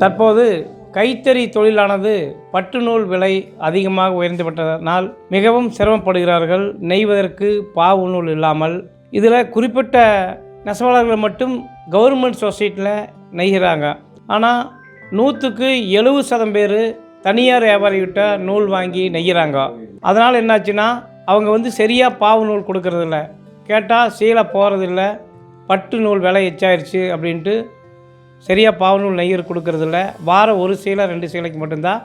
தற்போது கைத்தறி தொழிலானது பட்டு நூல் விலை அதிகமாக உயர்ந்துவிட்டதனால் மிகவும் சிரமப்படுகிறார்கள். நெய்வதற்கு பாவு நூல் இல்லாமல். இதில் குறிப்பிட்ட நெசவாளர்கள் மட்டும் கவர்மெண்ட் சொசைட்டியில் நெய்கிறாங்க. ஆனால் நூற்றுக்கு எழுபது சதம் பேர் தனியார் வியாபாரிகிட்ட நூல் வாங்கி நெய்கிறாங்க. அதனால் என்னாச்சுன்னா அவங்க வந்து சரியாக பாவு நூல் கொடுக்கறதில்ல. கேட்டால் சீலை போகிறதில்ல பட்டு நூல் விலை எச்சாயிருச்சு அப்படின்ட்டு சரியாக பாவநூல் நெய்யர் கொடுக்கறதில்ல. வாரம் ஒரு சீலை ரெண்டு சீலைக்கு மட்டும்தான்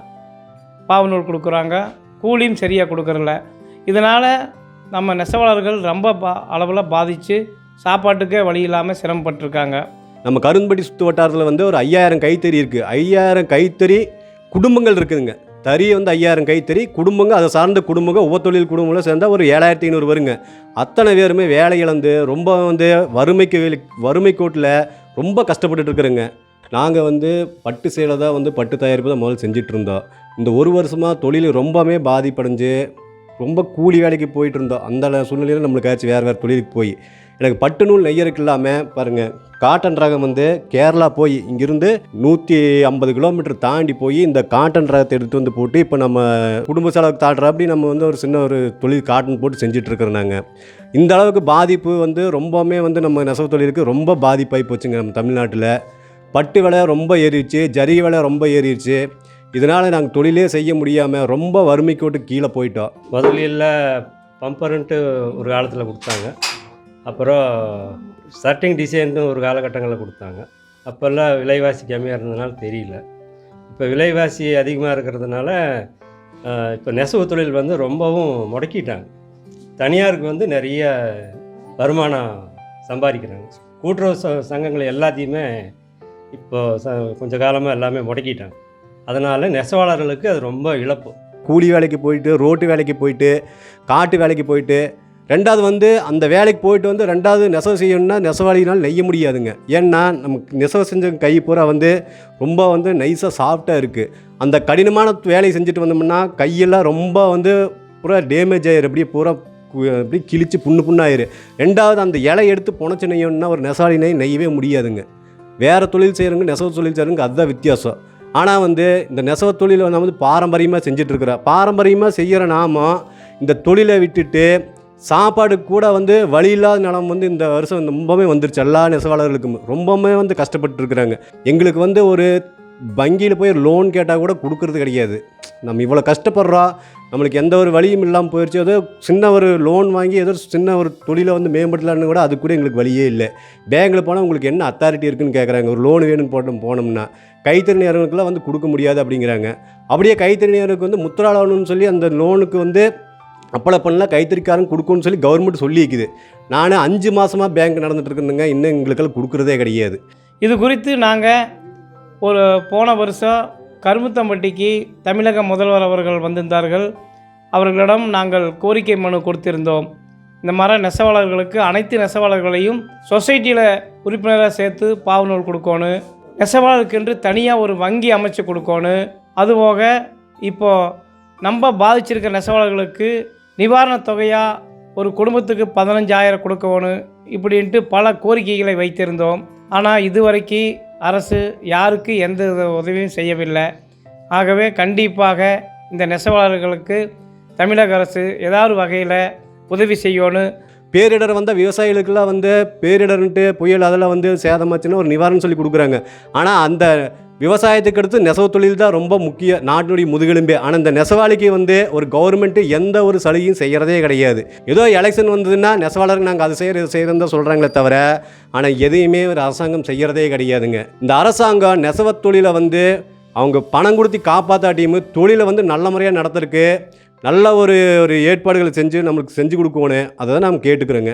பாவநூல் கொடுக்குறாங்க. கூலியும் சரியாக கொடுக்கறதில்ல. இதனால் நம்ம நெசவாளர்கள் ரொம்ப பா அளவில் பாதித்து சாப்பாட்டுக்கே வழி இல்லாமல் சிரமப்பட்டிருக்காங்க. நம்ம கரும்படி சுற்று வட்டாரத்தில் வந்து ஒரு ஐயாயிரம் கைத்தறி இருக்குது ஐயாயிரம் கைத்தறி குடும்பங்கள் இருக்குதுங்க. தறி வந்து ஐயாயிரம் கைத்தறி குடும்பங்க அதை சார்ந்த குடும்பங்க ஒவ்வொரு தொழில் குடும்பங்களும் சேர்ந்தால் ஒரு ஏழாயிரத்தி ஐநூறு வருங்க. அத்தனை பேருமே வேலை இழந்து ரொம்ப வந்து வறுமைக்கு வறுமை கோட்டில் ரொம்ப கஷ்டப்பட்டுட்டு இருக்கிறேங்க நாங்கள் வந்து பட்டு சேலை தான் வந்து பட்டு தயாரிப்பு தான் முதல்ல செஞ்சுட்டு இருந்தோம் இந்த ஒரு வருஷமாக தொழில் ரொம்பவே பாதிப்படைஞ்சு ரொம்ப கூலி வேலைக்கு போயிட்டு இருந்தோம் அந்த சூழ்நிலையில் நம்மளுக்கு ஆச்சு வேறு வேறு தொழிலுக்கு போய். எனக்கு பட்டு நூல் நெய்யறதுக்கு இல்லாமல் பாருங்கள் காட்டன் ரகம் வந்து கேரளா போய் இங்கிருந்து நூற்றி ஐம்பது கிலோமீட்டர் தாண்டி போய் இந்த காட்டன் ரகத்தை எடுத்து வந்து போட்டு இப்போ நம்ம குடும்ப செலவுக்கு தாடுற அப்படி நம்ம வந்து ஒரு சின்ன ஒரு தொழில் காட்டன் போட்டு செஞ்சிட்ருக்குறோம் நாங்கள் இந்த அளவுக்கு பாதிப்பு வந்து ரொம்பவுமே வந்து நம்ம நெசவு தொழிலுக்கு ரொம்ப பாதிப்பாகி போச்சுங்க நம்ம தமிழ்நாட்டில். பட்டு விலை ரொம்ப ஏறிடுச்சு ஜரி விலை ரொம்ப ஏறிடுச்சு. இதனால் நாங்கள் தொழிலே செய்ய முடியாமல் ரொம்ப வறுமைக்கோட்டு கீழே போயிட்டோம். முதலில் பம்பருன்ட்டு ஒரு காலத்தில் கொடுத்தாங்க. அப்புறம் சர்ட்டிங் டிசைன்னு ஒரு காலகட்டங்களில் கொடுத்தாங்க. அப்போல்லாம் விலைவாசி கம்மியாக இருந்ததுனால தெரியல. இப்போ விலைவாசி அதிகமாக இருக்கிறதுனால இப்போ நெசவு தொழில் வந்து ரொம்பவும் முடக்கிட்டாங்க. தனியாருக்கு வந்து நிறைய வருமானம் சம்பாதிக்கிறாங்க. கூட்டுறவு ச சங்கங்கள் எல்லாத்தையுமே இப்போ ச கொஞ்ச காலமாக எல்லாமே முடக்கிட்டாங்க. அதனால் நெசவாளர்களுக்கு அது ரொம்ப இழப்பு. கூலி வேலைக்கு போயிட்டு ரோட்டு வேலைக்கு போயிட்டு காட்டு வேலைக்கு போயிட்டு ரெண்டாவது வந்து அந்த வேலைக்கு போயிட்டு வந்து ரெண்டாவது நெசவு செய்யணும்னா நெசவாளினால் நெய்ய முடியாதுங்க. ஏன்னா நமக்கு நெசவு செஞ்ச கை பூரா வந்து ரொம்ப வந்து நைஸாக சாஃப்டாக இருக்குது அந்த கடினமான வேலையை செஞ்சுட்டு வந்தோம்னா கையெல்லாம் ரொம்ப வந்து பூரா டேமேஜ் ஆயிரு அப்படியே பூரா அப்படியே கிழிச்சு புண்ணு புண்ணாயிரு ரெண்டாவது அந்த இலை எடுத்து புனைச்சு நெய்யணும்னா ஒரு நெசவாளி நெய் நெய்யவே முடியாதுங்க. வேறு தொழில் செய்கிறவங்க நெசவு தொழில் செய்கிறவங்க அதுதான் வித்தியாசம். ஆனால் வந்து இந்த நெசவு தொழிலை வந்து பாரம்பரியமாக செஞ்சிட்ருக்குறோம் பாரம்பரியமாக செய்கிற நாம இந்த தொழிலை விட்டுட்டு சாப்பாடு கூட வந்து வழி இல்லாத நிலம் வந்து இந்த வருஷம் ரொம்பவே வந்துருச்சு. எல்லா நெசவாளர்களுக்கும் ரொம்பவுமே வந்து கஷ்டப்பட்டுருக்குறாங்க. எங்களுக்கு வந்து ஒரு வங்கியில் போய் லோன் கேட்டால் கூட கொடுக்கறது கிடையாது. நம்ம இவ்வளோ கஷ்டப்படுறோம் நம்மளுக்கு எந்த ஒரு வழியும் இல்லாமல் போயிடுச்சு ஏதோ சின்ன ஒரு லோன் வாங்கி ஏதோ சின்ன ஒரு தொழிலை வந்து மேம்படுத்தலான்னு கூட அது கூட எங்களுக்கு வழியே இல்லை. பேங்க்கில் போனால் உங்களுக்கு என்ன அத்தாரிட்டி இருக்குன்னு கேட்குறாங்க ஒரு லோன் வேணும்னு போட்டோம் போனோம்னா கைத்தறிஞர்களுக்கெல்லாம் வந்து கொடுக்க முடியாது அப்படிங்கிறாங்க. அப்படியே கைத்தறிஞருக்கு வந்து முத்ரா சொல்லி அந்த லோனுக்கு வந்து அப்ளை பண்ணலாம் கைத்தறிக்காரன் கொடுக்கும்னு சொல்லி கவர்மெண்ட் சொல்லியிருக்குது நான் அஞ்சு மாதமாக பேங்க் நடந்துட்டுருக்குதுங்க இன்னும் எங்களுக்கெல்லாம் கொடுக்குறதே கிடையாது. இது குறித்து நாங்கள் ஒரு போன வருஷம் கருமுத்தம்பட்டிக்கு தமிழக முதல்வர் அவர்கள் வந்திருந்தார்கள். அவர்களிடம் நாங்கள் கோரிக்கை மனு கொடுத்திருந்தோம். இந்த மாதிரி நெசவாளர்களுக்கு அனைத்து நெசவாளர்களையும் சொசைட்டியில் உறுப்பினராக சேர்த்து பாவநூல் கொடுக்கணும் நெசவாளருக்கென்று தனியாக ஒரு வங்கி அமைச்சு கொடுக்கணும் அதுபோக இப்போது நம்ம பாதிச்சிருக்க நெசவாளர்களுக்கு நிவாரணத் தொகையாக ஒரு குடும்பத்துக்கு பதினஞ்சாயிரம் கொடுக்கணும் இப்படின்ட்டு பல கோரிக்கைகளை வைத்திருந்தோம். ஆனால் இதுவரைக்கும் அரசு யாருக்கு எந்த வித உதவியும் செய்யவில்லை. ஆகவே கண்டிப்பாக இந்த நெசவாளர்களுக்கு தமிழக அரசு ஏதாவது வகையில் உதவி செய்யணும் பேரிடர் வந்தால் விவசாயிகளுக்கெல்லாம் வந்து பேரிடர்ன்ட்டு புயல் அதெல்லாம் வந்து சேதமாச்சுன்னா ஒரு நிவாரணம் சொல்லி கொடுக்குறாங்க. ஆனால் அந்த விவசாயத்துக்கு அடுத்து நெசவு தொழில் தான் ரொம்ப முக்கிய. நாட்டினுடைய முதுகெலும்பே. ஆனால் இந்த நெசவாளிக்கு வந்து ஒரு கவர்மெண்ட்டு எந்த ஒரு சலுகையும் செய்கிறதே கிடையாது. ஏதோ எலெக்ஷன் வந்ததுன்னா நெசவாளருக்கு நாங்கள் அது செய்கிற செய்கிறோம் தான் சொல்கிறாங்களே தவிர ஆனால் எதையுமே ஒரு அரசாங்கம் செய்கிறதே கிடையாதுங்க. இந்த அரசாங்கம் நெசவு தொழிலை வந்து அவங்க பணம் கொடுத்து காப்பாற்றாட்டியும் தொழிலை வந்து நல்ல முறையாக நடத்துறதுக்கு நல்ல ஒரு ஒரு ஏற்பாடுகளை செஞ்சு நம்மளுக்கு செஞ்சு கொடுக்கணும். அதை தான் நாம் கேட்டுக்கிறோங்க.